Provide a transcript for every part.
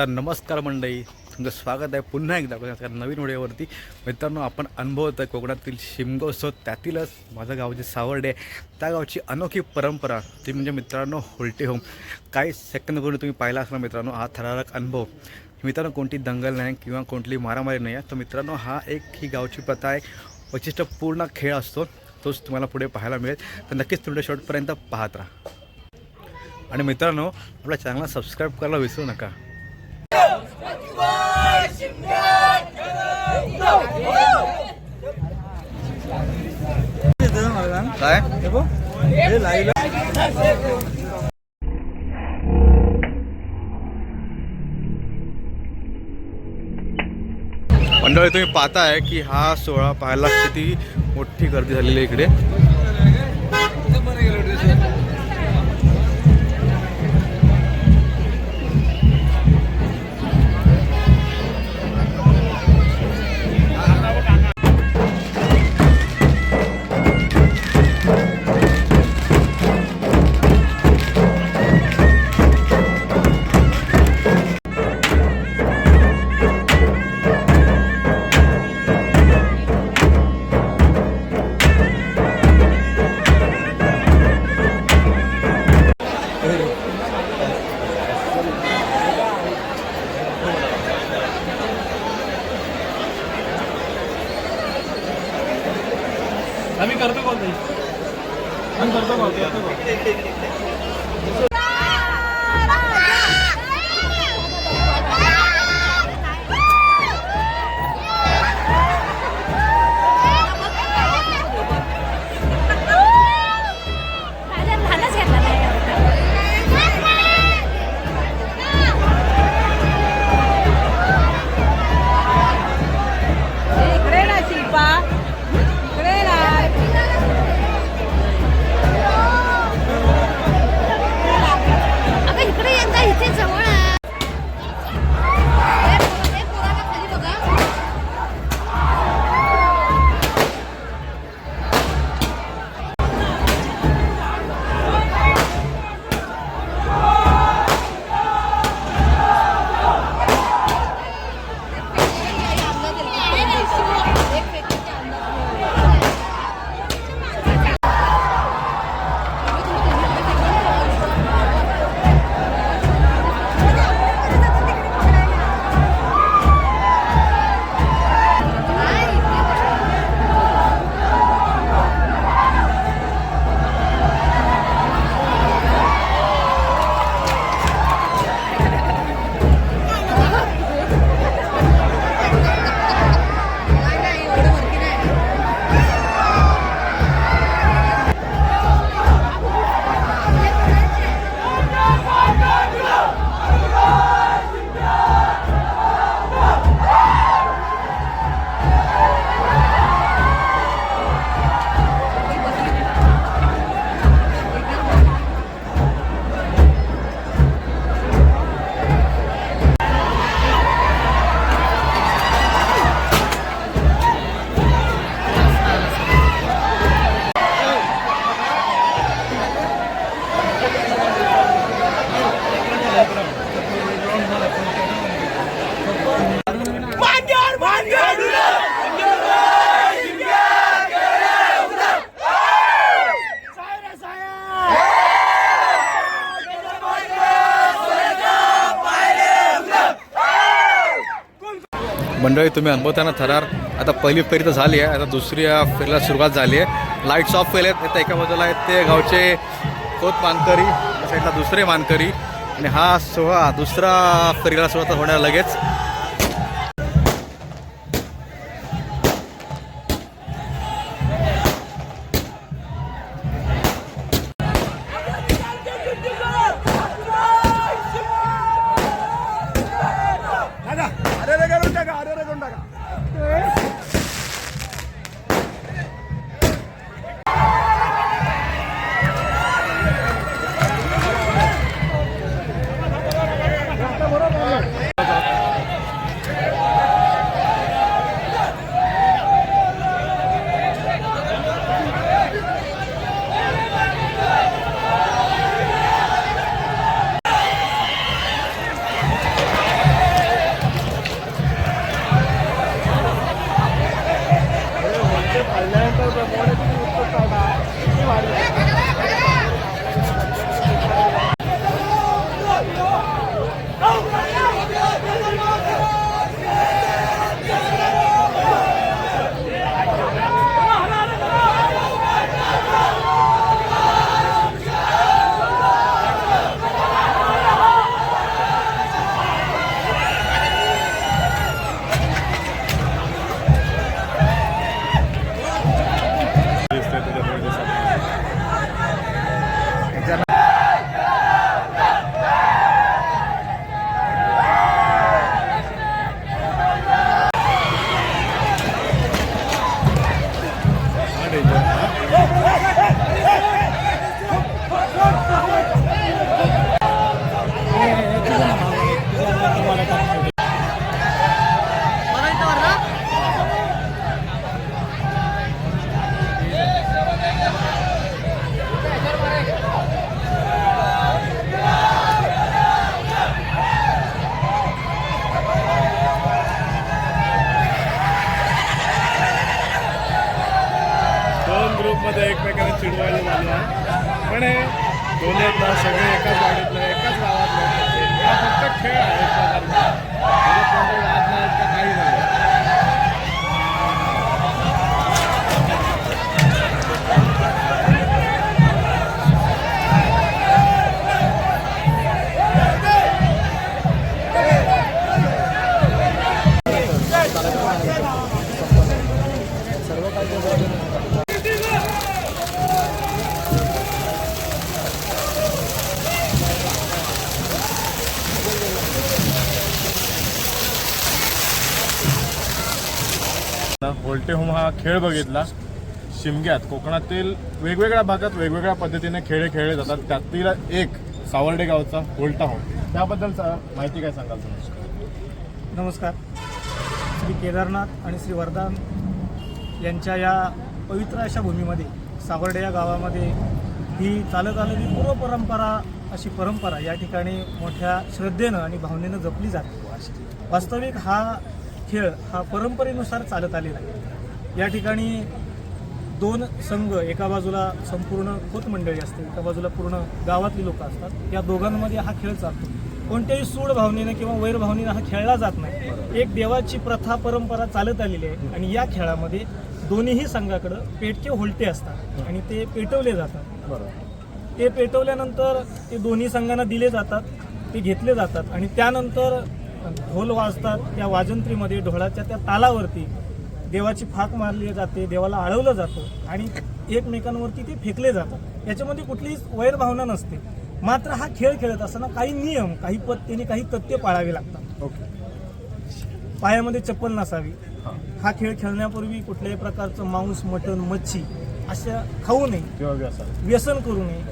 तर नमस्कार मंडळी तुमचं स्वागत आहे पुन्हा एकदा नवीन व्हिडिओवरती. मित्रांनो आपण अनुभवत आहे कोकणातील शिमगोत्सव त्यातीलच. माझं गाव जे सावर्डे आहे त्या गावची अनोखी परंपरा ती म्हणजे मित्रांनो होल्टे होम. काही सेकंदपूर्वी तुम्ही पाहिला असणार मित्रांनो हा थरारक अनुभव. मित्रांनो कोणती दंगल नाही किंवा कोणती मारामारी नाही आहे तर मित्रांनो हा एक ही गावची प्रथा आहे. वैशिष्ट्यपूर्ण खेळ असतो तोच तुम्हाला पुढे पाहायला मिळेल. तर नक्कीच तुमच्या शेवटपर्यंत पाहत राहा. आणि मित्रांनो आपल्या चॅनलला सबस्क्राईब करायला विसरू नका. काय? मंडळी तुम्ही पाहताय की हा सोहळा पाहायला किती मोठी गर्दी झालेली आहे इकडे. आम्ही करतो कॉल ताई आम्ही करतो कॉल करतो कॉल मंडळी तुम्ही अनुभवताना थरार. आता पहिली फेरी तर झाली आहे. आता दुसऱ्या फेरीला सुरुवात झाली आहे. लाईट्स ऑफ केले आहेत एका बाजूला आहेत ते गावचे खोत मानकरी साईडला दुसरे मानकरी. आणि हा सोहळा दुसरा फेरीला सुरुवात होणार लगेच. পারবে होम हा खेळ बघितला. शिमग्यात कोकणातील वेगवेगळ्या भागात वेगवेगळ्या पद्धतीने खेळ खेळले जातात. त्यातील एक सावर्डे गावचा उलटा होम. त्याबद्दल माहिती काय सांगाल तुम्ही? नमस्कार. श्री केदारनाथ आणि श्री वरदान यांच्या या पवित्र अशा भूमीमध्ये सावर्डे या गावामध्ये ही चालत आलेली पूर्व परंपरा अशी परंपरा या ठिकाणी मोठ्या श्रद्धेनं आणि भावनेनं जपली जाते. वास्तविक हा खेळ हा परंपरेनुसार चालत आलेला आहे. या ठिकाणी दोन संघ एका बाजूला संपूर्ण खोत मंडळी असते एका बाजूला पूर्ण गावातली लोक असतात. या दोघांमध्ये हा खेळ चालतो. कोणत्याही सूड भावनेने किंवा वैरभावनेनं हा खेळला जात नाही. एक देवाची प्रथा परंपरा चालत आलेली आहे आणि या खेळामध्ये दोन्हीही संघाकडं पेटके होलटे असतात आणि ते पेटवले जातात. बरोबर ते पेटवल्यानंतर ते दोन्ही संघांना दिले जातात ते घेतले जातात आणि त्यानंतर ढोल वाजतात त्या वाजंत्रीमध्ये ढोळाच्या त्या तालावरती देवाची फाक मारली जाते देवाला आळवलं जातं आणि एकमेकांवरती ते फेकले जातात. याच्यामध्ये कुठलीही वैरभावना नसते. मात्र हा खेळ खेळत असताना काही नियम काही पत्तेने काही तथ्य पाळावे लागतात. ओके. पायामध्ये चप्पल नसावी. हां. खेळ खेळण्यापूर्वी कुठल्याही प्रकारचं मांस मटण मच्छी अशा खाऊ नये. व्यसन. करू नये.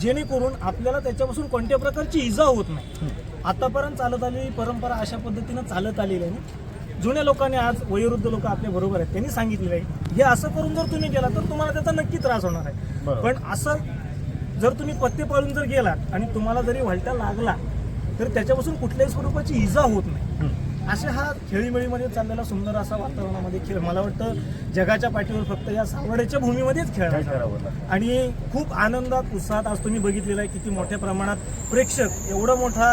जेणेकरून आपल्याला त्याच्यापासून कोणत्या प्रकारची इजा होत नाही. आतापर्यंत चालत आलेली परंपरा अशा पद्धतीनं चालत आलेली आहे. जुन्या लोकांनी आज वयोवृद्ध लोक आपल्या बरोबर आहेत त्यांनी सांगितलेलं आहे. हे असं करून जर तुम्ही गेला तर तुम्हाला त्याचा नक्की त्रास होणार आहे. पण असं जर तुम्ही पत्ते पाळून जर गेलात आणि तुम्हाला जरी व्हालटा लागला तर त्याच्यापासून कुठल्याही स्वरूपाची इजा होत नाही. असे हा खेळीमेळीमध्ये चाललेला सुंदर असा वातावरणामध्ये खेळ. मला वाटतं जगाच्या पाठीवर फक्त या सावड्याच्या भूमीमध्येच लागतं? आणि खूप आनंदात उत्साहात आज तुम्ही बघितलेला आहे किती मोठ्या प्रमाणात प्रेक्षक एवढा मोठा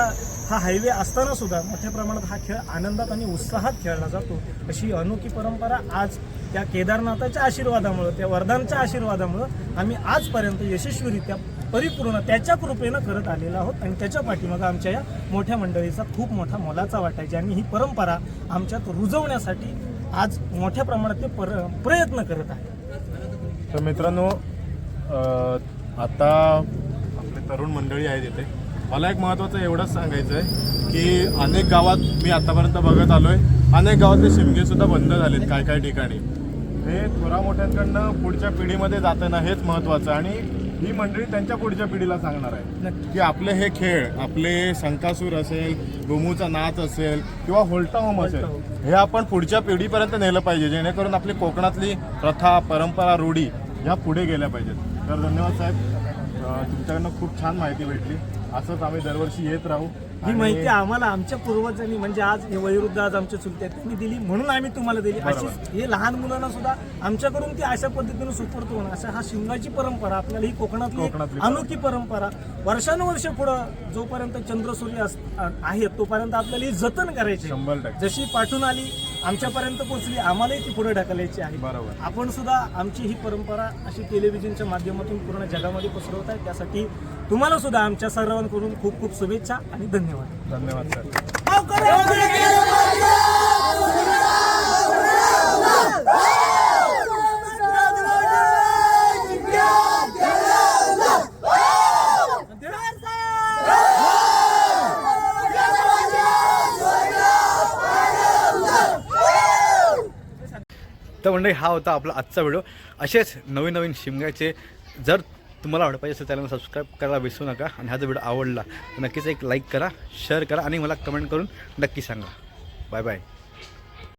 हा हायवे असताना सुद्धा मोठ्या प्रमाणात हा खेळ आनंदात आणि उत्साहात खेळला जातो. अशी अनोखी परंपरा आज त्या केदारनाथाच्या आशीर्वादामुळं त्या वरदानच्या आशीर्वादामुळं आम्ही आजपर्यंत यशस्वीरित्या परिपूर्ण त्याच्या कृपेनं करत आलेलो आहोत आणि त्याच्या पाठीमागं आमच्या या मोठ्या मंडळीचा खूप मोठा मोलाचा वाटा आहे ज्यांनी ही परंपरा आमच्यात रुजवण्यासाठी आज मोठ्या प्रमाणात ते पर प्रयत्न करत आहे तर मित्रांनो आता आपले तरुण मंडळी आहेत इथे. मला एक महत्त्वाचं एवढंच सांगायचं आहे की अनेक गावात मी आतापर्यंत बघत आलो आहे अनेक गावातले शिमगेसुद्धा बंद झालेत काय काय ठिकाणी. हे थोरा मोठ्यांकडनं पुढच्या पिढीमध्ये जाताना हेच महत्त्वाचं आणि ही मंडळी त्यांच्या पुढच्या पिढीला सांगणार आहे. की आपले हे खेळ आपले शंकासूर असेल गोमूचा नाच असेल किंवा होल्टा होम असेल हे आपण पुढच्या पिढीपर्यंत नेलं पाहिजे जेणेकरून आपली कोकणातली प्रथा परंपरा रूढी ह्या पुढे गेल्या पाहिजेत. तर धन्यवाद साहेब. तुमच्याकडनं खूप छान माहिती भेटली. असंच आम्ही दरवर्षी येत राहू. ही माहिती आम्हाला आमच्या पूर्वजांनी म्हणजे आज हे वयोवृद्ध आज आमचे चुलते त्यांनी दिली म्हणून आम्ही तुम्हाला दिली. अशीच हे लहान मुलांना सुद्धा आमच्याकडून ती अशा पद्धतीने सुपूर्त होणं अशा हा शिमगाची परंपरा आपल्याला ही कोकणातली अनोखी परंपरा. वर्षानुवर्ष पुढं जोपर्यंत चंद्रसूर्य आहेत तोपर्यंत आपल्याला ही जतन करायची. आहे. जशी पाठून आली आमच्यापर्यंत पोहोचली आम्हालाही ती पुढे ढकलायची आहे. बरोबर. आपण सुद्धा आमची ही परंपरा अशी टेलिव्हिजनच्या माध्यमातून पूर्ण जगामध्ये पसरवत आहे. त्यासाठी तुम्हाला सुद्धा आमच्या सर्वांकडून खूप खूप शुभेच्छा आणि धन्यवाद. धन्यवाद सर. तर मंडळी हा होता आपला आजचा व्हिडिओ. असेच नवीन नवीन शिमग्याचे जर तुम्हाला आवड पाहिजे असेल त्याला सबस्क्राईब करायला विसरू नका आणि हा जर व्हिडिओ आवडला तर नक्कीच एक लाईक करा शेअर करा आणि मला कमेंट करून नक्की सांगा. Bye bye